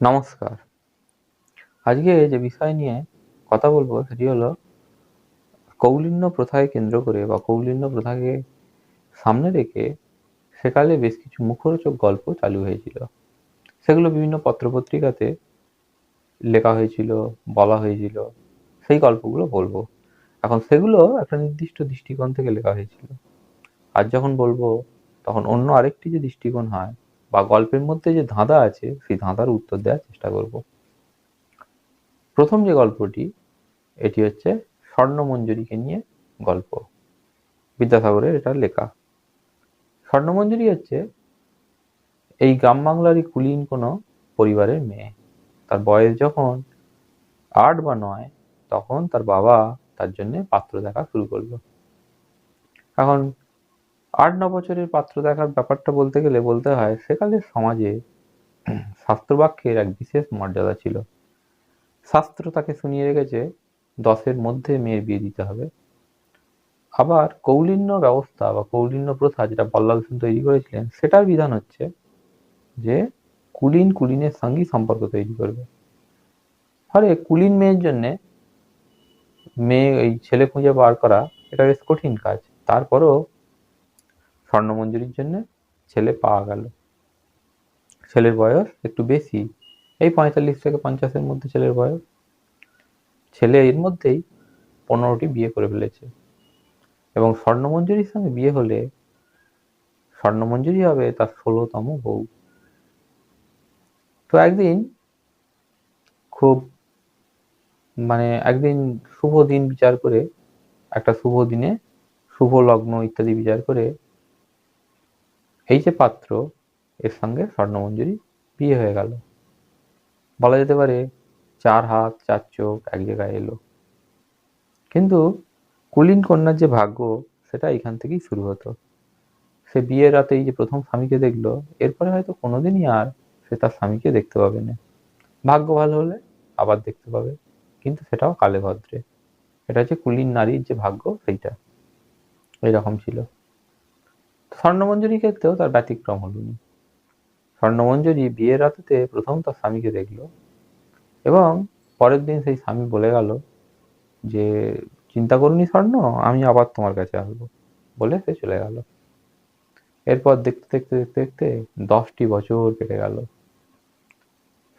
নমস্কার। আজকে যে বিষয় নিয়ে কথা বলব সেটি হলো কৌলিন্য প্রথাকে কেন্দ্র করে বা কৌলিন্য প্রথাকে সামনে রেখে সেকালে বেশ কিছু মুখরোচক গল্প চালু হয়েছিল। সেগুলো বিভিন্ন পত্রপত্রিকাতে লেখা হয়েছিল, বলা হয়েছিল, সেই গল্পগুলো বলব। এখন সেগুলো একটা নির্দিষ্ট দৃষ্টিকোণ থেকে লেখা হয়েছিল। আর যখন বলব, তখন অন্য আরেকটি যে দৃষ্টিকোণ হয় বা গল্পের মধ্যে যে ধাঁধা আছে, সেই ধাঁধার উত্তর দেওয়ার চেষ্টা করব। প্রথম যে গল্পটি, এটি হচ্ছে স্বর্ণমঞ্জুরিকে নিয়ে গল্প। বিদ্যাসাগরের এটা লেখা। স্বর্ণমঞ্জুরি হচ্ছে এই গ্রাম বাংলারই কুলীন কোনো পরিবারের মেয়ে। তার বয়স যখন আট বা নয়, তখন তার বাবা তার জন্য পাত্র দেখা শুরু করল। এখন আট ন বছরের পাত্র দেখার ব্যাপারটা বলতে গেলে বলতে হয় সেকালের সমাজে শাস্ত্রবাক্যের এক বিশেষ মর্যাদা ছিল। শাস্ত্র তাকে শুনিয়ে রেখেছে, দশের মধ্যে মেয়ের বিয়ে দিতে হবে। আবার কৌলিন্য ব্যবস্থা বা কৌলিন্য প্রথা যেটা বল্লাল সেন তৈরি করেছিলেন, সেটার বিধান হচ্ছে যে কুলিন কুলিনের সঙ্গেই সম্পর্ক তৈরি করবে। ফলে কুলিন মেয়ের জন্যে মেয়ে, এই ছেলে খুঁজে বার করা, এটা বেশ কঠিন কাজ। তারপরেও স্বর্ণমঞ্জুরির জন্য ছেলে পাওয়া গেল। ছেলের বয়স একটু বেশি। এই পঁয়তাল্লিশ থেকে পঞ্চাশের মধ্যে ছেলের বয়স। ছেলে এর মধ্যেই পনেরোটি বিয়ে করে ফেলেছে। এবং স্বর্ণমঞ্জুরির সঙ্গে বিয়ে হলে স্বর্ণমঞ্জুরি হবে তার ষোলোতম বউ। তো একদিন খুব মানে একদিন শুভ দিন বিচার করে, একটা শুভ দিনে শুভ লগ্ন ইত্যাদি বিচার করে এই যে পাত্র, এর সঙ্গে স্বর্ণমঞ্জুরি বিয়ে হয়ে গেল। বলা যেতে পারে চার হাত, চার চোখ, এক জায়গায় এলো। কিন্তু কুলীন কন্যার যে ভাগ্য, সেটা এখান থেকেই শুরু হতো। সে বিয়ের রাতেই যে প্রথম স্বামীকে দেখল, এরপরে হয়তো কোনোদিনই আর সে তার স্বামীকে দেখতে পাবে না। ভাগ্য ভালো হলে আবার দেখতে পাবে, কিন্তু সেটাও কালে ভদ্রে এটা হচ্ছে কুলীন নারীর যে ভাগ্য, সেইটা। এরকম ছিল। স্বর্ণমঞ্জুরি ক্ষেত্রেও তার ব্যতিক্রম হল স্বর্ণমঞ্জুরি বিয়ের রাতেতে প্রথম তার স্বামীকে দেখল এবং পরের দিন সেই স্বামী বলে গেল যে, চিন্তা করুনি স্বর্ণ, আমি আবার তোমার কাছে আসব। বলে সে চলে গেল। এরপর দেখতে দেখতে দেখতে দেখতে দশটি বছর কেটে গেল।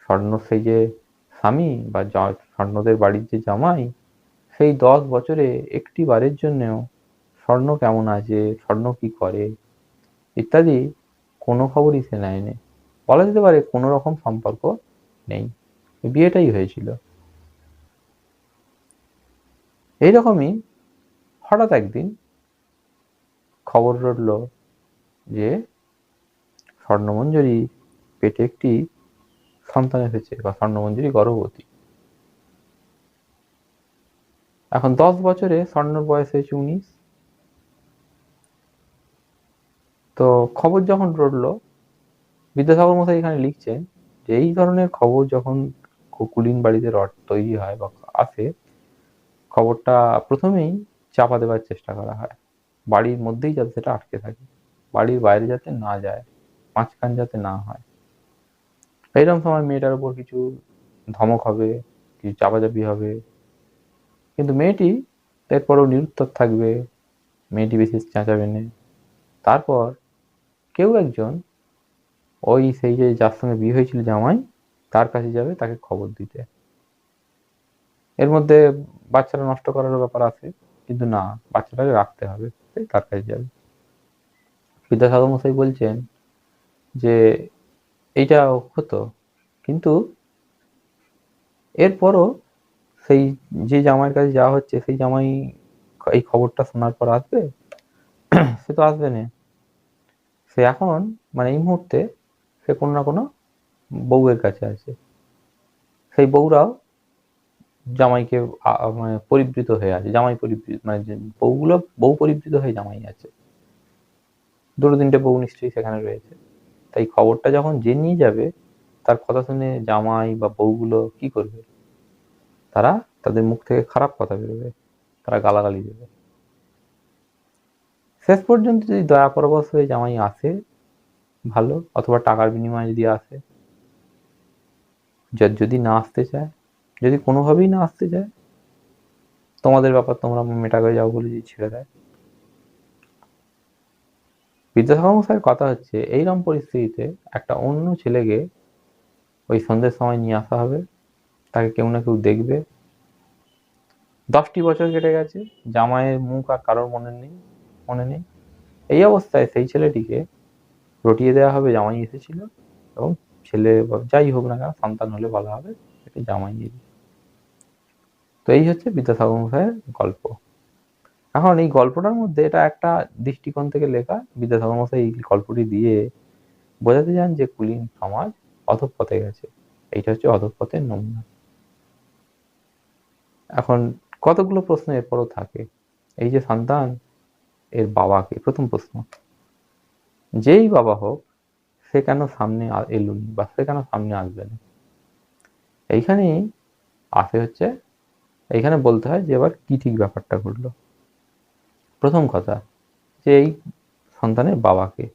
স্বর্ণ সেই যে স্বামী বা স্বর্ণদের বাড়ির যে জামাই, সেই দশ বছরে একটি বারের জন্যেও স্বর্ণ কেমন আছে, স্বর্ণ কি করে ইত্যাদি কোনো খবরই সে নেয়নি। বলা যেতে পারে কোনো রকম সম্পর্ক নেই। বিয়েটাই হয়েছিল। এইরকমই হঠাৎ একদিন খবর রটল যে স্বর্ণমঞ্জুরি পেটে একটি সন্তান এসেছে বা স্বর্ণমঞ্জুরি গর্ভবতী। এখন দশ বছরে স্বর্ণর বয়স হয়েছে উনিশ। তো খবর যখন রটল, বিদ্যাসাগর মশাই এখানে লিখছেন যে এই ধরনের খবর যখন কুলিন বাড়িতে রড তৈরি হয় বা আসে, খবরটা প্রথমেই চাপা দেওয়ার চেষ্টা করা হয়। বাড়ির মধ্যেই যাতে সেটা আটকে থাকে, বাড়ির বাইরে যাতে না যায়, মাঝখান যাতে না হয়। এইরকম সময় মেয়েটার উপর কিছু ধমক হবে, কিছু চাপাচাপি হবে। কিন্তু মেয়েটি এরপরেও নিরুত্তর থাকবে, মেয়েটি বেশি চেঁচাবে না। তারপর কেউ একজন ওই সেই যে যার সঙ্গে বিয়ে হয়েছিল জামাই, তার কাছে যাবে, তাকে খবর দিতে। এর মধ্যে বাচ্চারা নষ্ট করার ব্যাপার আছে, কিন্তু না, বাচ্চাটাকে রাখতে হবে তার কাছে যাবে। বিদ্যাসাগর মশাই বলছেন যে, এইটা হতো, কিন্তু এরপরও সেই যে জামাইয়ের কাছে যাওয়া হচ্ছে, সেই জামাই এই খবরটা শোনার পর আসবে? সে তো আসবে না। সে এখন মানে এই মুহূর্তে সে কোনো না কোনো বউয়ের কাছে আছে। সেই বউরাও জামাইকে মানে পরিবৃত হয়ে আছে। জামাই পরিবৃত মানে বউগুলো, বউ পরিবৃত হয়ে জামাই আছে। দুটো তিনটে বউ নিশ্চয়ই সেখানে রয়েছে। তাই খবরটা যখন যে নিয়ে যাবে, তার কথা শুনে জামাই বা বউগুলো কি করবে? তারা তাদের মুখ থেকে খারাপ কথা বেরোবে। তারা গালাগালি দেবে। শেষ পর্যন্ত যদি দয়া পরবশ হয়ে জামাই আসে, ভালো, অথবা টাকার বিনিময়ে যদি আসে, যা- যদি না আসতে চায়, যদি কোনোভাবেই না আসতে চায়, তোমাদের ব্যাপার তোমরা মেটা করে যাও বলে যদি ছেড়ে দেয়। বিদ্যাসাগর মশাইয়ের কথা হচ্ছে, এইরকম পরিস্থিতিতে একটা অন্য ছেলেকে ওই সন্ধ্যের সময় নিয়ে আসা হবে। তাকে কেউ না কেউ দেখবে। দশটি বছর কেটে গেছে, জামাইয়ের মুখ আর কারোর মনে নেই। মনে নেই। এই অবস্থায় সেই ছেলেটিকে রটিয়ে দেওয়া হবে, জামাই এসেছিল এবং ছেলে যাই হোক না কেন, সন্তান হলে বলা হবে একে জামাই এলি তো এই হচ্ছে বিদ্যাসাগর মশাইয়ের গল্প। এখন এই গল্পটার মধ্যে এটা একটা দৃষ্টিকোণ থেকে লেখা বিদ্যাসাগর মশাই এই গল্পটি দিয়ে বোঝাতে চান যে কুলীন সমাজ অধঃপথে গেছে। এইটা হচ্ছে অধঃপথের নমুনা। এখন কতগুলো প্রশ্ন এরপরও থাকে? এই যে সন্তান এর বাবাকে? প্রথম প্রশ্ন। যেই বাবা হোক, সে কেন সামনে এলুনি বা সে কেন সামনে আসবে না? এইখানেই আসে হচ্ছে, এইখানে বলতে হয় যে এবার কি ঠিক ব্যাপারটা ঘটলো? প্রথম কথা, যে এই সন্তানের বাবাকে।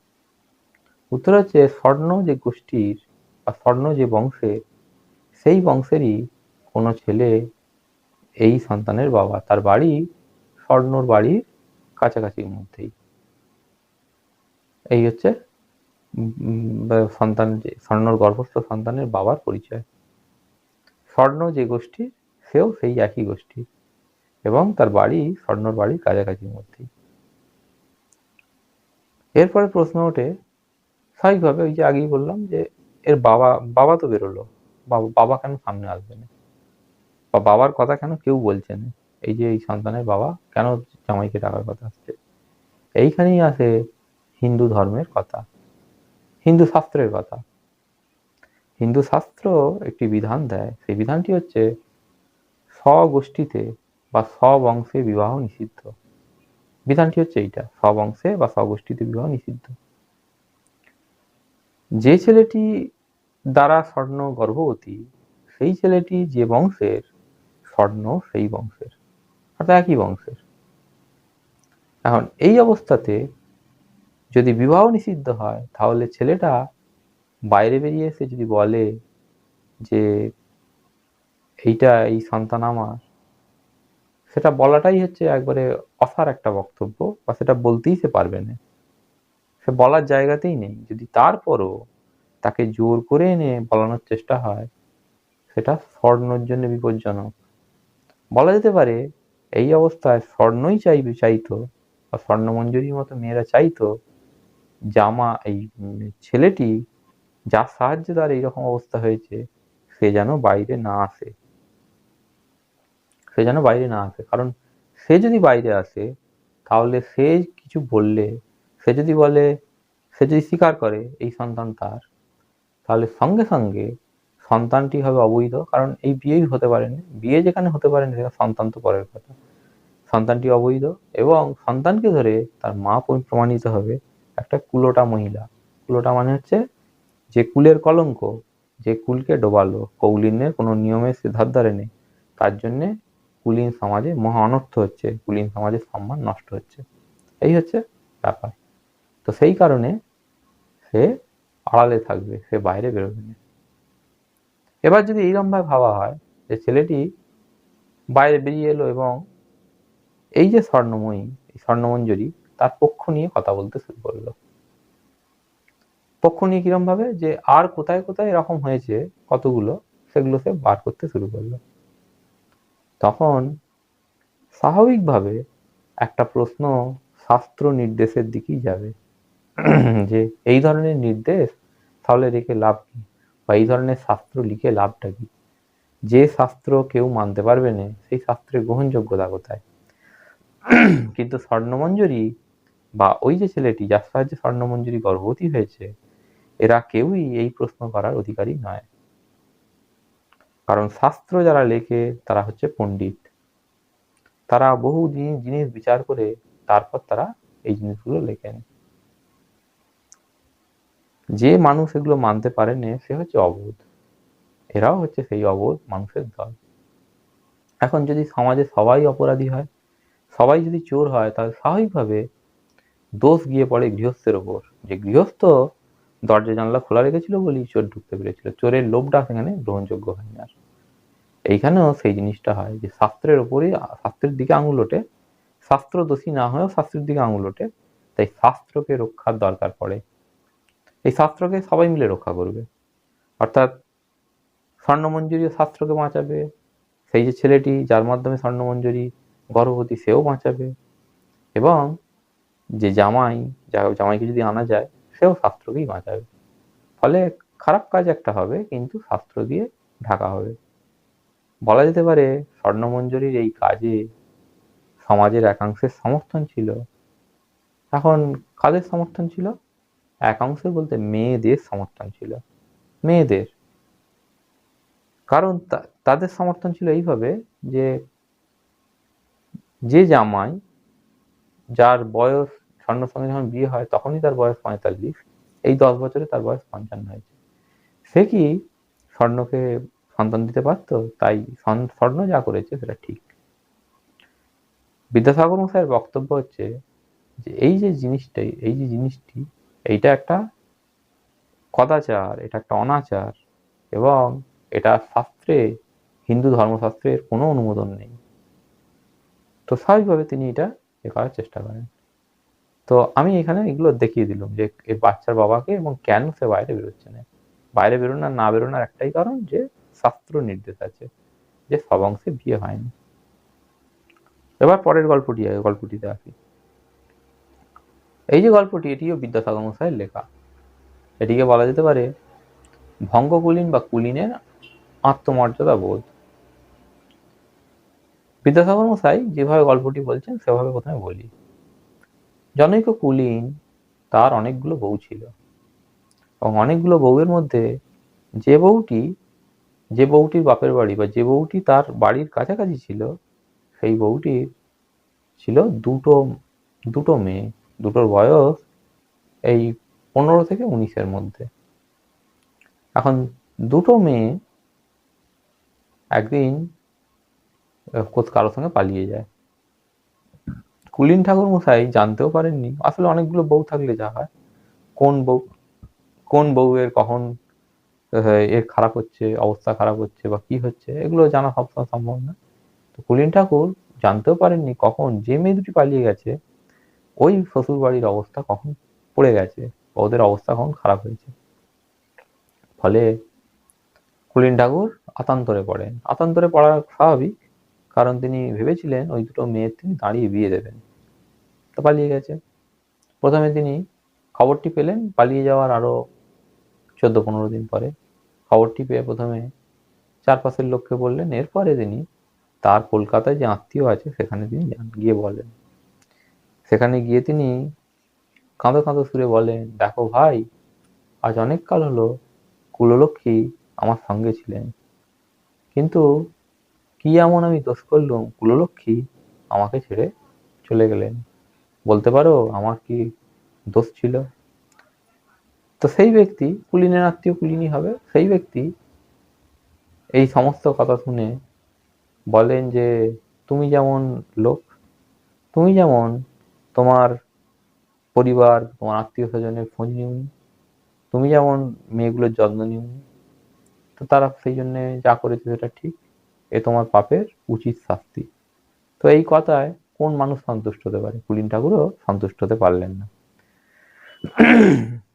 উত্তর হচ্ছে স্বর্ণ যে গোষ্ঠীর বা স্বর্ণ যে বংশের, সেই বংশেরই কোনো ছেলে এই সন্তানের বাবা। তার বাড়ি স্বর্ণর বাড়ির কাছাকাছির মধ্যেই। এই হচ্ছে সন্তান স্বর্ণর গর্ভস্থ সন্তানের বাবার পরিচয়। স্বর্ণ যে গোষ্ঠী, সেও সেই একই গোষ্ঠী এবং তার বাড়ি, স্বর্ণর বাড়ির কাছাকাছির মধ্যেই। এরপরে প্রশ্ন ওঠে, স্বাভাবিকভাবে ওই যে আগেই বললাম যে, এর বাবা বাবা তো বেরোলো। বাবা কেন সামনে আসবে না? বা বাবার কথা কেন কেউ বলছে না? এই যে এই সন্তানের বাবা, কেন জামাইকে ডাকার কথা আসছে? এইখানেই আসে হিন্দু ধর্মের কথা, হিন্দু শাস্ত্রের কথা। হিন্দু শাস্ত্র একটি বিধান দেয়, সেই বিধানটি হচ্ছে স্বগোষ্ঠীতে বা স্ববংশে বিবাহ নিষিদ্ধ। বিধানটি হচ্ছে এইটা, স্ববংশে বা স্বগোষ্ঠীতে বিবাহ নিষিদ্ধ। যে ছেলেটি দ্বারা স্বর্ণ গর্ভবতী সেই ছেলেটি যে বংশের স্বর্ণ, সেই বংশের। অর্থাৎ একই বংশের। এখন এই অবস্থাতে যদি বিবাহ নিষিদ্ধ হয়, তাহলে ছেলেটা বাইরে বেরিয়ে এসে যদি বলে যে এইটা এই সন্তান আমার, সেটা বলাটাই হচ্ছে একবারে অসার একটা বক্তব্য বা সেটা বলতেই সে পারবে না। সে বলার জায়গাতেই নেই। যদি তারপরও তাকে জোর করে এনে বলানোর চেষ্টা হয়, সেটা স্বর্ণর জন্য বিপজ্জনক। বলা যেতে পারে এই অবস্থায় স্বর্ণই চাইবে, চাইতো, বা স্বর্ণমঞ্জুরির মতো মেয়েরা চাইতো, জামা এই ছেলেটি যার সাহায্যে তার এইরকম অবস্থা হয়েছে, সে যেন বাইরে না আসে। সে যেন বাইরে না আসে। কারণ সে যদি বাইরে আসে, তাহলে সে কিছু বললে, সে যদি বলে, সে যদি স্বীকার করে এই সন্তান তার, তাহলে সঙ্গে সঙ্গে সন্তানটি হবে অবৈধ। কারণ এই বিয়েই হতে পারেনি বিয়ে যেখানে হতে পারেনি সেখানে সন্তান তো পরের কথা। সন্তানটি অবৈধ এবং সন্তানকে ধরে তার মা প্রমাণিত হবে একটা কুলোটা মহিলা। কুলোটা মানে হচ্ছে যে কুলের কলঙ্ক, যে কুলকে ডোবালো। কৌলিন্যের কোনো নিয়মের সে ধার ধারে নেই। তার জন্যে কুলীন সমাজে মহা অনর্থ হচ্ছে, কুলীন সমাজের সম্মান নষ্ট হচ্ছে। এই হচ্ছে ব্যাপার। তো সেই কারণে সে আড়ালে থাকবে, সে বাইরে বেরোবে না। এবার যদি এইরকম ভাবে ভাবা হয় যে ছেলেটি বাইরে বেরিয়ে এলো এবং এই যে স্বর্ণময়ী, এই স্বর্ণমঞ্জুরি তার পক্ষ নিয়ে কথা বলতে শুরু করল। পক্ষ নিয়ে কিরম ভাবে? যে আর কোথায় কোথায় এরকম হয়েছে কতগুলো, সেগুলো সে বার করতে শুরু করল। তখন স্বাভাবিকভাবে একটা প্রশ্ন শাস্ত্র নির্দেশের দিকেই যাবে। যে এই ধরনের নির্দেশ তাহলে রেখে লাভ কি? বা এই ধরনের শাস্ত্র লিখে লাভটা কি? যে শাস্ত্র কেউ মানতে পারবে না, সেই শাস্ত্রের গ্রহণযোগ্যতা কোথায়? কিন্তু স্বর্ণমঞ্জুরি বা ওই যে ছেলেটি যার সাহায্যে স্বর্ণমঞ্জুরি গর্ভবতী হয়েছে, এরা কেউই এই প্রশ্ন করার অধিকারী নয়। কারণ শাস্ত্র যারা লেখে, তারা হচ্ছে পণ্ডিত। তারা বহু জিনিস বিচার করে তারপর তারা এই জিনিসগুলো লেখেন। যে মানুষ এগুলো মানতে পারেনি সে হচ্ছে অবোধ। এরাও হচ্ছে সেই অবোধ মানুষের দল। এখন যদি সমাজে সবাই অপরাধী হয় সবাই যদি চোর হয়, তাহলে স্বাভাবিকভাবে দোষ গিয়ে পড়ে গৃহস্থের ওপর। যে গৃহস্থ দরজা জানলা খোলা রেখেছিল বলেই চোর ঢুকতে পেরেছিল। চোরের লোভটা সেখানে গ্রহণযোগ্য হয়নি আর। এইখানেও সেই জিনিসটা হয় যে শাস্ত্রের ওপরই, শাস্ত্রের দিকে আঙুল ওঠে শাস্ত্র দোষী না হয়েও শাস্ত্রের দিকে আঙুল ওঠে, তাই শাস্ত্রকে রক্ষার দরকার পড়ে। এই শাস্ত্রকে সবাই মিলে রক্ষা করবে। অর্থাৎ স্বর্ণমঞ্জুরি শাস্ত্রকে বাঁচাবে। সেই যে ছেলেটি, যার মাধ্যমে স্বর্ণমঞ্জুরি গর্ভবতী সেও বাঁচাবে। এবং যে জামাই জামাইকে যদি আনা যায়, সেও শাস্ত্রকেই বাঁচাবে। ফলে খারাপ কাজ একটা হবে, কিন্তু শাস্ত্র দিয়ে ঢাকা হবে। বলা যেতে পারে, স্বর্ণমঞ্জুরির এই কাজে সমাজের একাংশের সমর্থন ছিল। এখন কাদের সমর্থন ছিল? একাংশের বলতে মেয়েদের সমর্থন ছিল। মেয়েদের। কারণ তাদের সমর্থন ছিল এইভাবে যে যে জামাই যার বয়স স্বর্ণর সঙ্গে যখন বিয়ে হয়, তখনই তার বয়স পঁয়তাল্লিশ। এই দশ বছরে তার বয়স পঞ্চান্ন হয়েছে। সে কি স্বর্ণকে সন্তান দিতে পারত? তাই স্বর্ণ যা করেছে সেটা ঠিক। বিদ্যাসাগর মশাইয়ের বক্তব্য হচ্ছে যে, এই যে জিনিসটাই এই যে জিনিসটি, এইটা একটা কদাচার, এটা একটা অনাচার এবং এটা শাস্ত্রে, হিন্দু ধর্মশাস্ত্রের কোনো অনুমোদন নেই। তো স্বাভাবিকভাবে তিনি এটা এ করার চেষ্টা করেন। তো আমি এখানে এগুলো দেখিয়ে দিলাম যে এই বাচ্চার বাবাকে এবং কেন সে বাইরে বেরোচ্ছে না। বাইরে বেরোনোর না বেরোনোর একটাই কারণ যে শাস্ত্র নির্দেশ আছে যে সব অংশে বিয়ে হয়নি। এবার পরের গল্পটি, গল্পটিতে আসি। এই যে গল্পটি, এটিও বিদ্যাসাগর মশাইয়ের লেখা। এটিকে বলা যেতে পারে ভঙ্গকুলীন বা কুলীনের আত্মমর্যাদা বোধ বিদ্যাসাগর মশাই যেভাবে গল্পটি বলছেন, সেভাবে প্রথমে বলি। জনৈক কুলীন তার অনেকগুলো বউ ছিল এবং অনেকগুলো বউয়ের মধ্যে যে বউটি, যে বউটির বাপের বাড়ি বা যে বউটি তার বাড়ির কাছাকাছি ছিল, সেই বউটির ছিল দুটো দুটো মেয়ে দুটোর বয়স এই পনেরো থেকে উনিশের মধ্যে। এখন দুটো মেয়ে একদিন কারোর সঙ্গে পালিয়ে যায়। কুলিন ঠাকুর মশাই জানতেও পারেননি আসলে অনেকগুলো বউ থাকলে যা হয়। কোন বউ, কোন বউয়ের কখন এর খারাপ হচ্ছে, অবস্থা খারাপ হচ্ছে বা কি হচ্ছে, এগুলো জানা সবসময় সম্ভব না। তো কুলিন ঠাকুর জানতেও পারেননি কখন যে মেয়ে দুটি পালিয়ে গেছে, ওই শ্বশুর বাড়ির অবস্থা কখন পড়ে গেছে ওদের অবস্থা কখন খারাপ হয়েছে। ফলে কুলিন ঠাকুর আতান্তরে পড়েন। আতান্তরে পড়া স্বাভাবিক কারণ তিনি ভেবেছিলেন ওই দুটো মেয়ের তিনি দাঁড়িয়ে বিয়ে দেবেন। তো পালিয়ে গেছে। প্রথমে তিনি খবরটি পেলেন, পালিয়ে যাওয়ার আরও চোদ্দ পনেরো দিন পরে খবরটি পেয়ে প্রথমে চারপাশের লোককে বললেন, এরপরে তিনি তার কলকাতায় যে আত্মীয় আছে সেখানে তিনি যান, গিয়ে বলেন। সেখানে গিয়ে তিনি কাঁদো কাঁদো সুরে বলেন, দেখো ভাই, আজ অনেক কাল হলো কুললক্ষ্মী আমার সঙ্গে ছিলেন। কিন্তু কি এমন আমি দোষ করলুম? কুললক্ষ্মী আমাকে ছেড়ে চলে গেলেন। বলতে পারো, আমার কি দোষ ছিল? তো সেই ব্যক্তি কুলিনের আত্মীয় কুলিনী হবে। সেই ব্যক্তি এই সমস্ত কথা শুনে বলেন যে, তুমি যেমন লোক, তুমি যেমন তোমার পরিবার, তোমার আত্মীয় স্বজনের খোঁজ নিওনি, তুমি যেমন মেয়েগুলোর যত্ন নিওনি, তো তারা সেই জন্যে যা করেছে সেটা ঠিক। এ তোমার পাপের উচিত শাস্তি। তো এই কথায় কোন মানুষ সন্তুষ্ট হতে পারে? কুলিন ঠাকুরও সন্তুষ্ট হতে পারলেন না।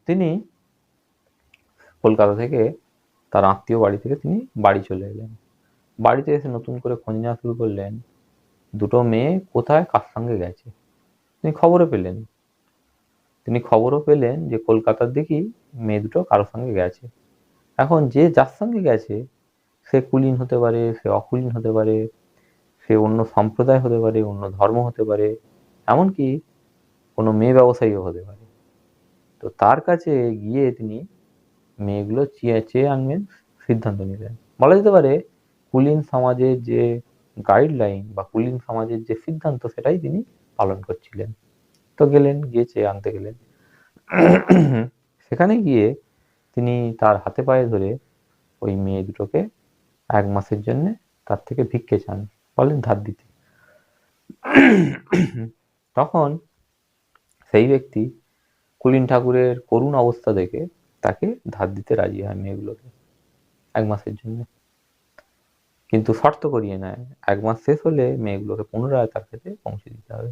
তিনি কলকাতা থেকে তার আত্মীয় বাড়ি থেকে তিনি বাড়ি চলে এলেন। বাড়িতে এসে নতুন করে খোঁজ নেওয়া শুরু করলেন, দুটো মেয়ে কোথায় কার সঙ্গে গেছে? তিনি খবরও পেলেন। তিনি খবরও পেলেন যে কলকাতার দিকেই মেয়ে দুটো কারোর সঙ্গে গেছে। এখন যে যার সঙ্গে গেছে সে কুলীন হতে পারে, সে অকুলীন হতে পারে, সে অন্য সম্প্রদায় হতে পারে, অন্য ধর্ম হতে পারে, এমনকি কোনো মেয়ে ব্যবসায়ীও হতে পারে। তো তার কাছে গিয়ে তিনি মেয়েগুলো চেয়ে চেয়ে আনবেন, সিদ্ধান্ত নিলেন। বলা যেতে পারে কুলীন সমাজের যে গাইডলাইন বা কুলীন সমাজের যে সিদ্ধান্ত, সেটাই তিনি পালন করছিলেন। তো গেলেন, গিয়ে চেয়ে আনতে গেলেন। সেখানে গিয়ে তিনি তার হাতে পায়ে ধরে ওই মেয়ে দুটোকে এক মাসের জন্য তার থেকে ভিক্ষে চান, বলেন ধার দিতে। তখন সেই ব্যক্তি কুলীন ঠাকুরের করুণ অবস্থা দেখে তাকে ধার দিতে রাজি হয় মেয়েগুলোকে এক মাসের জন্য। কিন্তু শর্ত করিয়ে নেয়, এক মাস শেষ হলে মেয়েগুলোকে পুনরায় তার কাছে পৌঁছে দিতে হবে।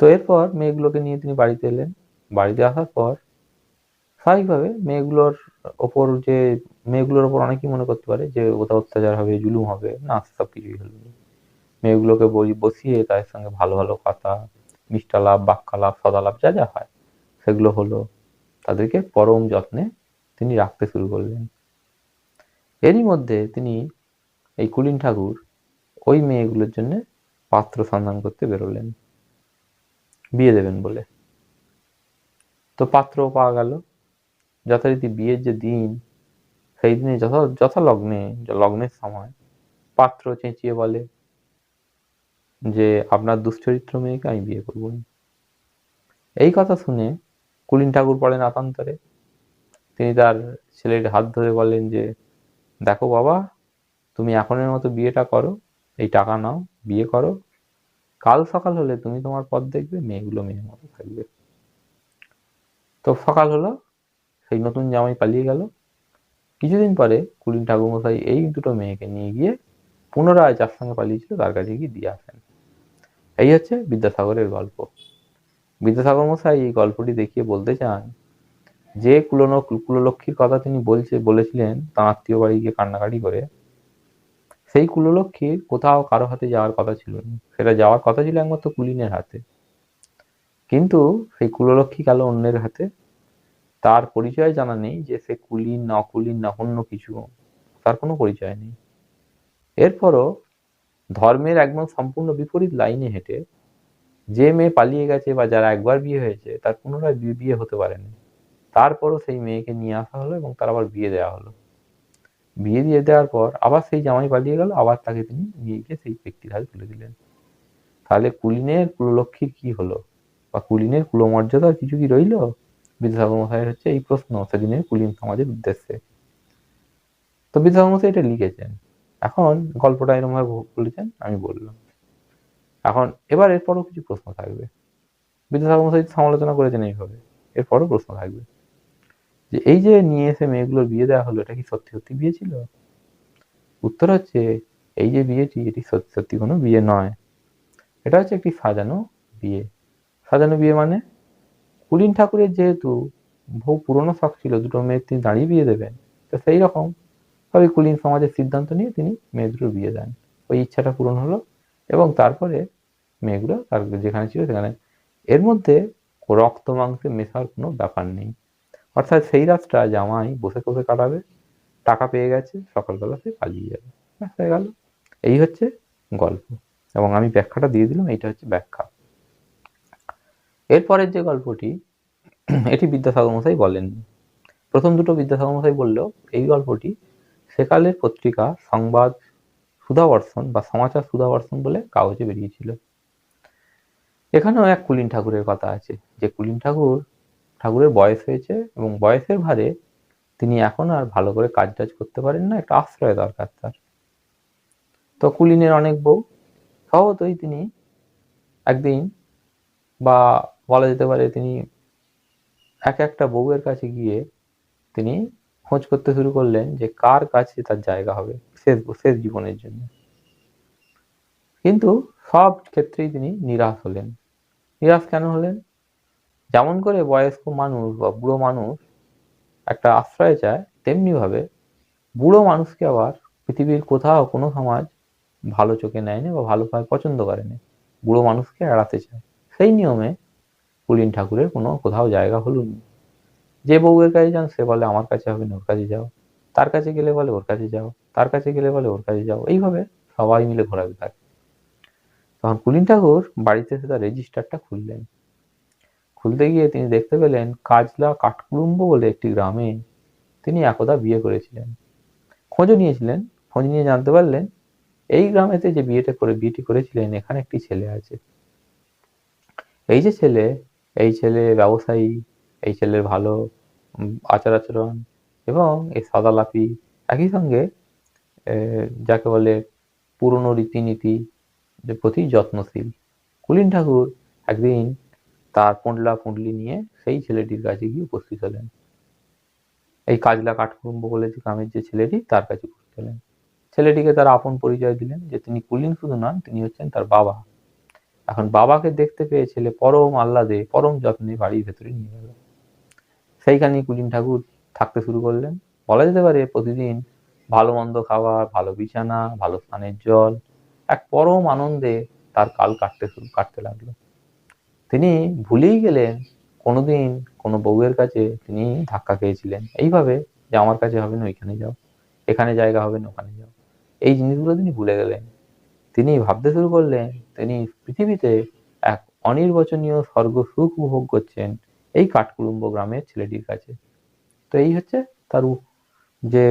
তো এরপর মেয়েগুলোকে নিয়ে তিনি বাড়িতে এলেন। বাড়িতে আসার পর স্বাভাবিকভাবে মেয়েগুলোর ওপর যে, মেয়েগুলোর ওপর অনেকেই মনে করতে পারে যে ওটা অত্যাচার হবে, জুলুম হবে, না সব কিছুই হলো মেয়েগুলোকে বসিয়ে তাদের সঙ্গে ভালো ভালো কথা, মিষ্টালাপ, বাক্যালাপ, সদালাপ যা যা হয়, সেগুলো হলো তাদেরকে পরম যত্নে তিনি রাখতে শুরু করলেন। এরই মধ্যে তিনি এই কুলিন ঠাকুর ওই মেয়েগুলোর জন্য পাত্র সন্ধান করতে বেরোলেন। বিয়ে দেবেন বলে। তো পাত্র পাওয়া গেল। যথারীতি বিয়ের যে দিন, সেই দিনে যথা যথা লগ্নে লগ্নের সময় পাত্র চেঁচিয়ে বলে যে, আপনার দুশ্চরিত্র মেয়েকে আমি বিয়ে করব এই কথা শুনে কুলিন ঠাকুর পড়েন আতান্তরে। তিনি তার ছেলের হাত ধরে বলেন যে, দেখো বাবা, তুমি এখনের মতো বিয়েটা করো, এই টাকা নাও, বিয়ে করো। কাল সকাল হলে তুমি তোমার পথ দেখবে, মেয়েগুলো মেয়ের মতো থাকবে। তো সকাল হলো সেই নতুন জামাই পালিয়ে গেল। কিছুদিন পরে কুলিন ঠাকুরমশাই এই দুটো মেয়েকে নিয়ে গিয়ে পুনরায় যার সঙ্গে পালিয়েছিল তার কাছে গিয়ে দিয়ে আসেন। এই হচ্ছে বিদ্যাসাগরের গল্প। বিদ্যাসাগর মশাই এই গল্পটি দেখিয়ে বলতে চান, যে কুলন কুললক্ষ্মীর কথা তিনি বলছে, বলেছিলেন তার আত্মীয় বাড়ি গিয়ে কান্নাকাটি করে, সেই কুললক্ষ্মীর কোথাও কারও হাতে যাওয়ার কথা ছিল না। সেটা যাওয়ার কথা ছিল একমাত্র কুলিনের হাতে। কিন্তু সেই কুললক্ষ্মী গেল অন্যের হাতে। তার পরিচয় জানা নেই যে সে কুলিন অকুলিন না অন্য কিছু, তার কোনো পরিচয় নেই। এরপরও ধর্মের একদম সম্পূর্ণ বিপরীত লাইনে হেঁটে যে মেয়ে পালিয়ে গেছে বা যারা একবার বিয়ে হয়েছে, তার পুনরায় বিয়ে হতে পারেনি। তারপরও সেই মেয়েকে নিয়ে আসা হলো এবং তার আবার বিয়ে দেওয়া হলো। বিয়ে দিয়ে দেওয়ার পর আবার সেই জামাই পালিয়ে গেল, আবার তাকে তিনি নিয়ে গিয়ে সেই ব্যক্তির হাতে তুলে দিলেন। তাহলে কুলিনের কুললক্ষ্মীর কি হলো? বা কুলিনের কুলমর্যাদার কিছু কি রইল? বিদ্যাসাগর হচ্ছে এই প্রশ্ন সেদিনের কুলিন সমাজের উদ্দেশ্যে। তো বিদ্যাসাগর মশাই এটা লিখেছেন। এখন গল্পটা এরকম ভাবে বলেছেন, আমি বললাম। এখন এবার এরপরও কিছু প্রশ্ন থাকবে। বিদ্যাসাগর মশাই সমালোচনা করেছেন এইভাবে। এরপরও প্রশ্ন থাকবে যে, এই যে নিয়ে এসে মেয়েগুলোর বিয়ে দেওয়া হলো, এটা কি সত্যি সত্যি বিয়ে ছিল? উত্তর হচ্ছে, এই যে বিয়েটি, এটি সত্যি সত্যি কোনো বিয়ে নয়। এটা হচ্ছে একটি সাজানো বিয়ে। সাজানো বিয়ে মানে কুলিন ঠাকুরের যেহেতু বহু পুরনো শখ ছিল, দুটো মেয়ের তিনি দাঁড়িয়ে বিয়ে দেবেন, তো সেই রকম ভাবে কুলিন সমাজের সিদ্ধান্ত নিয়ে তিনি মেয়ে বিয়ে দেন। ওই ইচ্ছাটা পূরণ হলো এবং তারপরে মেয়েগুলো তার যেখানে ছিল সেখানে। এর মধ্যে রক্ত মাংসে মেশার কোনো ব্যাপার নেই। অর্থাৎ সেই রাতটা জামাই বসে বসে কাটাবে, টাকা পেয়ে গেছে, সকালবেলা সে পালিয়ে যাবে। হয়ে গেল। এই হচ্ছে গল্প। এবং আমি ব্যাখ্যাটা দিয়ে দিলাম, এইটা হচ্ছে ব্যাখ্যা। এরপরের যে গল্পটি, এটি বিদ্যাসাগর মশাই বলেননি প্রথম দুটো বিদ্যাসাগর মশাই বললেও এই গল্পটি সেকালের পত্রিকা, সংবাদ, সুধাবর্ষণ বা সমাচার সুধাবর্ষণ বলে কাগজে বেরিয়েছিল। এখানেও এক কুলিন ঠাকুরের কথা আছে। যে কুলিন ঠাকুর, ঠাকুরের বয়স হয়েছে এবং বয়সের ভারে তিনি এখন আর ভালো করে কাজ টাজ করতে পারেন না, একটা আশ্রয় দরকার তার। তো কুলিনের অনেক বউ, স্বভাবতই তিনি একদিন বা বলা যেতে পারে তিনি এক একটা বউয়ের কাছে গিয়ে তিনি খোঁজ করতে শুরু করলেন যে কার কাছে তার জায়গা হবে শেষ শেষ জীবনের জন্য। কিন্তু সব ক্ষেত্রেই তিনি নিরাশ হলেন। নিরাশ কেন হলেন? যেমন করে বয়স্ক মানুষ বা বুড়ো মানুষ একটা আশ্রয় চায়, তেমনিভাবে বুড়ো মানুষকে আবার পৃথিবীর কোথাও কোনো সমাজ ভালো চোখে নেয়নি বা ভালোভাবে পছন্দ করেনি। বুড়ো মানুষকে এড়াতে চায়। সেই নিয়মে কুলিন ঠাকুরের কোনো কোথাও জায়গা হলো যে বউয়ের কাছে যান, সে বলে, আমার কাছে হবে না, ওর কাছে যাও। তার কাছে গেলে বলে, ওর কাছে যাও। তার কাছে গেলে বলে, ওর কাছে যাও। এইভাবে সবাই মিলে ঘোরাবে থাকে তখন কুলিন ঠাকুর বাড়িতে এসে তার রেজিস্টারটা খুললেন। খুলতে গিয়ে তিনি দেখতে পেলেন কাজলা কাঠকুড়ুম্ব বলে একটি গ্রামে তিনি একদা বিয়ে করেছিলেন। খোঁজও নিয়েছিলেন, খোঁজ নিয়ে জানতে পারলেন, এই গ্রামেতে যে বিয়েটা করে, বিয়েটি করেছিলেন, এখানে একটি ছেলে আছে। এই যে ছেলে এই ছেলে ব্যবসায়ী, এই ছেলের ভালো আচার আচরণ এবং এই সাদালাপি একই সঙ্গে যাকে বলে পুরনো রীতিনীতি প্রতি যত্নশীল। কুলিন ঠাকুর একদিন তার পুঁডলা পুঁডলি নিয়ে সেই ছেলেটির কাছে গিয়ে উপস্থিত হলেন। এই কাজলা কাঠকুম্ব বলে যে গ্রামের যে ছেলেটি তার কাছে উপস্থিত হলেন। ছেলেটিকে তার আপন পরিচয় দিলেন যে তিনি কুলিন শুধু নন, তিনি হচ্ছেন তার বাবা। এখন বাবাকে দেখতে পেয়ে ছেলে পরম আহ্লাদে, পরম যত্নে বাড়ির ভেতরে নিয়ে গেল। সেইখানেই কুলিন ঠাকুর থাকতে শুরু করলেন। বলা যেতে পারে প্রতিদিন ভালো মন্দ খাবার ভালো বিছানা, ভালো স্নানের জল, এক পরম আনন্দে তার কাল কাটতে শুরু, কাটতে লাগল। তিনি ভুলেই গেলেন, কোনোদিন কোনো বউয়ের কাছে তিনি ধাক্কা খেয়েছিলেন। এইভাবে যে আমার কাছে হবে না, ওইখানে যাও। এখানে জায়গা হবে না, ওখানে যাও। এই জিনিসগুলো তিনি ভুলে গেলেন। তিনি ভাবতে শুরু করলেন, তিনি পৃথিবীতে এক অনির্বচনীয় স্বর্গ সুখ উপভোগ করছেন এই কাঠকুলুম্ব গ্রামের ছেলেটির কাছে। তো এই হচ্ছে তার যে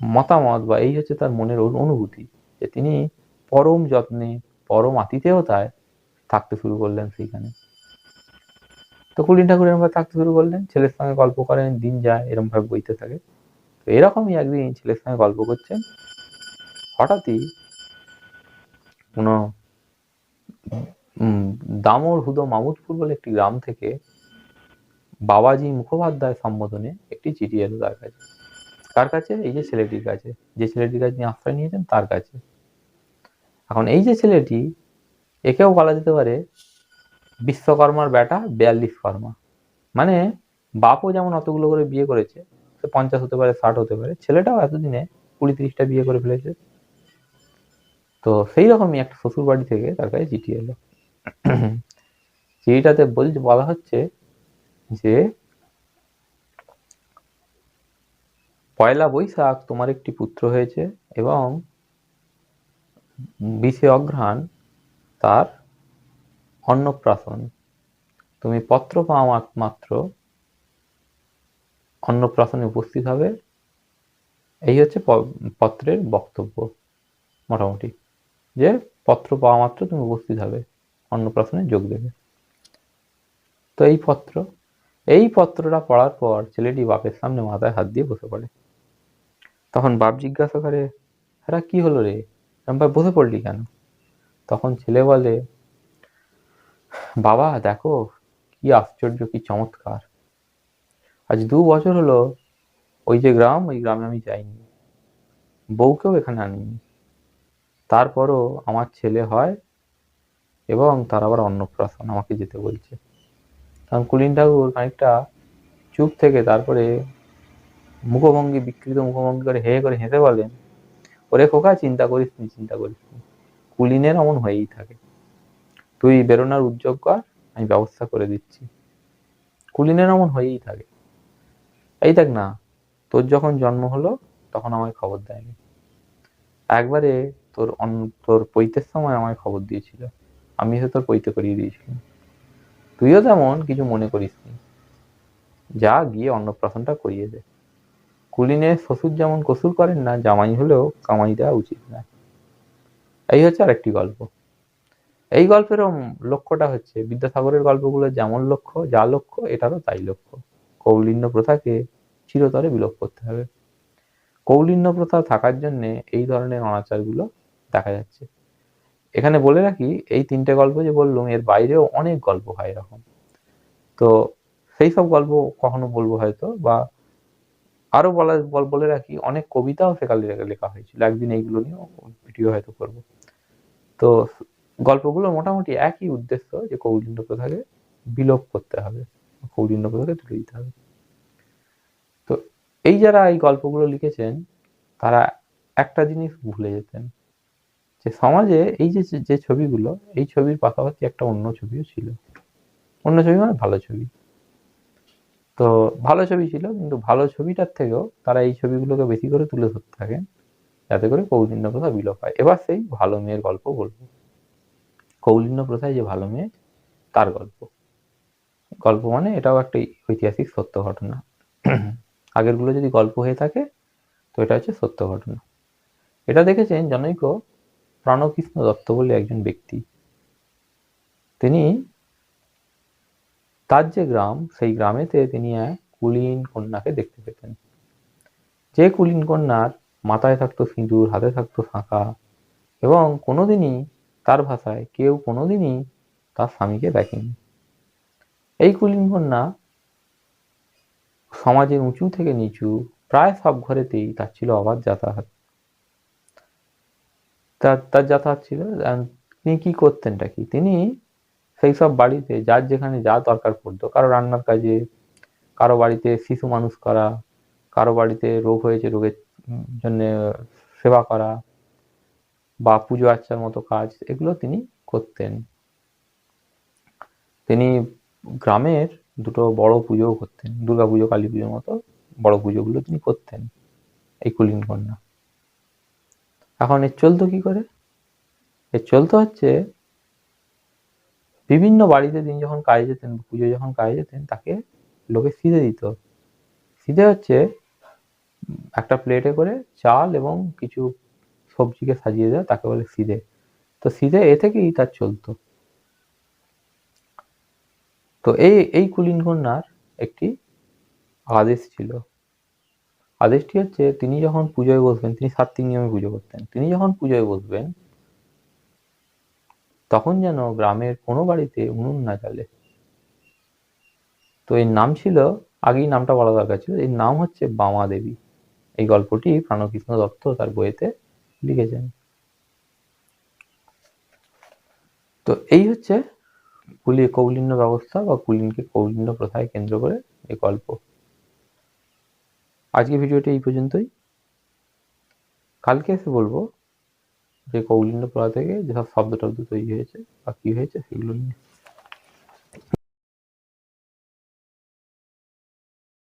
মতামত বা এই হচ্ছে তার মনের অনুভূতি যে তিনি পরম যত্নে, পরম আতিথেয়তায় থাকতে শুরু করলেন সেইখানে। তো কুলিন ঠাকুর এরকম থাকতে শুরু করলেন, ছেলের সঙ্গে গল্প করেন, দিন যায় এরকম ভাবে বইতে থাকে। তো এরকমই একদিন ছেলের সঙ্গে গল্প করছেন। হঠাৎই কোনো দামোর হুদো মামুদপুর বলে একটি গ্রাম থেকে বাবাজি মুখোপাধ্যায় সম্বোধনে একটি চিঠি এলো তার কাছে। কার কাছে? এই যে ছেলেটির কাছে। যে ছেলেটির কাছে তিনি আশ্রয় নিয়েছেন তার কাছে। এখন এই যে ছেলেটি, একেও বলা যেতে পারে বিশ্বকর্মার বেটা, বিয়াল্লিশ কর্মা। মানে বাপও যেমন অতগুলো করে বিয়ে করেছে, সে পঞ্চাশ হতে পারে, ষাট হতে পারে, ছেলেটাও এতদিনে কুড়ি তিরিশটা বিয়ে করে ফেলেছে। তো সেই রকমই একটা শ্বশুর বাড়ি থেকে তার কাছে চিঠি এলো। চিঠিটাতে বলছে বলা হচ্ছে যে, পয়লা বৈশাখ তোমার একটি পুত্র হয়েছে এবং বিশে অঘ্রাণ তার অন্নপ্রাশন। তুমি পত্র মাত- মাত্র, অন্নপ্রাশনে উপস্থিত হবে। এই হচ্ছে পত্রের বক্তব্য, মোটামুটি। যে পত্র পাওয়া মাত্র তুমি উপস্থিত হবে। অন্নপ্রাশনে যোগ দেবে। তো এই পত্র, এই পত্রটা পড়ার পর ছেলেটি বাপের সামনে মাথায় হাত দিয়ে বসে পড়ে। তখন বাপ জিজ্ঞাসা করে হ্যাঁ কি হলো রে? ভাবে বসে পড়লি কেন? তখন ছেলে বলে, বাবা, দেখো, কি আশ্চর্য, কি চমৎকার। আজ দু বছর হলো, ওই যে গ্রাম, ওই গ্রামে আমি যাইনি। বউকেও এখানে আনিনি। তারপরও আমার ছেলে হয় এবং তার আবার অন্নপ্রাশন আমাকে যেতে বলছে। কারণ কুলিন ঠাকুর খানিকটা চুপ থেকে তারপরে মুখভঙ্গি, বিকৃত মুখভঙ্গি করে হে করে হেসে বলেন, ওরে খোকা, চিন্তা করিস নি, চিন্তা করিস নি। কুলিনের অমন হয়েই থাকে। তুই বেরোনার উদ্যোগ কর, আমি ব্যবস্থা করে দিচ্ছি। কুলিনের অমন হয়েই থাকে। এই দেখ না, তোর যখন জন্ম হলো, তখন আমায় খবর দেয়নি। একবারে তোর তোর পৈতের সময় আমায় খবর দিয়েছিল। আমি এসে তোর পৈতে করিয়ে দিয়েছিলাম। তুইও তেমন কিছু মনে করিস নি যা গিয়ে অন্নপ্রাশনটা করিয়ে দে। কুলিনের শ্বশুর যেমন কসুর করেন না, জামাই হলেও কামাই দেওয়া উচিত না। এই হচ্ছে আরেকটি গল্প। এই গল্পেরও লক্ষ্যটা হচ্ছে, বিদ্যাসাগরের গল্পগুলো যেমন লক্ষ্য, যা লক্ষ্য, এটারও তাই লক্ষ্য। কৌলিন্য প্রথাকে চিরতরে বিলোপ করতে হবে। কৌলিন্য প্রথা থাকার জন্যে এই ধরনের অনাচারগুলো দেখা যাচ্ছে। এখানে বলে রাখি, এই তিনটে গল্প যে বললাম, এর বাইরেও অনেক গল্প হয় এরকম। তো সেই সব গল্প কখনো বলব হয়তো, বা আরও বলা, বলে রাখি, অনেক কবিতাও সেকালে লেখা- হয়েছিল। একদিন এইগুলো নিয়েও ভিডিও হয়তো করব। তো গল্পগুলো মোটামুটি একই উদ্দেশ্য যে কৌলিন্য প্রথাকে বিলোপ করতে হবে কৌলিন্য প্রথাকে তুলে দিতে হবে। তো এই যারা এই গল্পগুলো লিখেছেন, তারা একটা জিনিস ভুলে যেতেন। যে সমাজে এই যে যে ছবিগুলো, এই ছবির পাশাপাশি একটা অন্য ছবিও ছিল। অন্য ছবি মানে ভালো ছবি। তো ভালো ছবি ছিল, কিন্তু ভালো ছবিটার থেকেও তারা এই ছবিগুলোকে বেশি করে তুলে ধরতে থাকেন। যাতে করে কৌলিন্য প্রথা বিলোপ হয়। এবার সেই ভালো মেয়ের গল্প বলব। কৌলিন্য প্রথায় যে ভালো মেয়ে, তার গল্প। গল্প মানে এটাও একটা ঐতিহাসিক সত্য ঘটনা। আগেরগুলো যদি গল্প হয়ে থাকে, তো এটা হচ্ছে সত্য ঘটনা। এটা দেখেছেন জনৈক প্রাণকৃষ্ণ দত্ত বলে একজন ব্যক্তি। তিনি তার যে গ্রাম, সেই গ্রামেতে তিনি এক কুলীন কন্যাকে দেখতে পেতেন। যে কুলীন কন্যার মাথায় থাকতো সিঁদুর, হাতে থাকতো শাঁখা এবং কোনোদিনই তার ভাষায় কেউ কোনোদিনই তার স্বামীকে দেখেনি। এই কুলীন কন্যা সমাজের উঁচু থেকে নিচু, প্রায় সব ঘরেতেই তার ছিল অবাধ যাতায়াত। তার তার যাতায়াত ছিল। তিনি কি করতেনটা কি? তিনি সেই সব বাড়িতে, যার যেখানে যা দরকার পড়তো, কারও রান্নার কাজে, কারও বাড়িতে শিশু মানুষ করা, কারও বাড়িতে রোগ হয়েছে রোগের জন্য সেবা করা বা পুজো আর্চার মতো কাজ, এগুলো তিনি করতেন। তিনি গ্রামের দুটো বড় পুজোও করতেন, দুর্গা পুজো, কালী পুজোর মতো বড় পুজোগুলো তিনি করতেন, এই কুলীন কন্যা। এখন এর চলতো কি করে? এর চলতো হচ্ছে বিভিন্ন বাড়িতে তিনি যখন কাজে যেতেন পুজো যখন কাজে যেতেন, তাকে লোকে সিধে দিত। সিধে হচ্ছে একটা প্লেটে করে চাল এবং কিছু সবজিকে সাজিয়ে দেওয়া, তাকে বলে সিধে। তো সিধে এ থেকেই তার চলতো। তো এই এই কুলীন কন্যার একটি আদেশ ছিল। আদেশটি হচ্ছে তিনি যখন পুজোয় বসবেন, তিনি সাত্বিক নিয়মে পুজো করতেন। তিনি যখন পুজোয় বসবেন, তখন যেন গ্রামের কোনো বাড়িতে উনুন না জ্বলে। তো এর নাম ছিল, আগেই নামটা বলা দরকার ছিল, এর নাম হচ্ছে বামা দেবী। এই গল্পটি প্রাণকৃষ্ণ দত্ত তার বইতে লিখেছেন। তো এই হচ্ছে কুলি কৌলিন্য ব্যবস্থা বা কুলিনকে কৌলিন্য প্রথায় কেন্দ্র করে এই গল্প। আজকে ভিডিওটি এই পর্যন্তই। কালকে এসে বলব যে কৌলিন্য পড়া থেকে যেসব শব্দ টব্দ তৈরি হয়েছে বা কি হয়েছে, সেগুলো নিয়ে।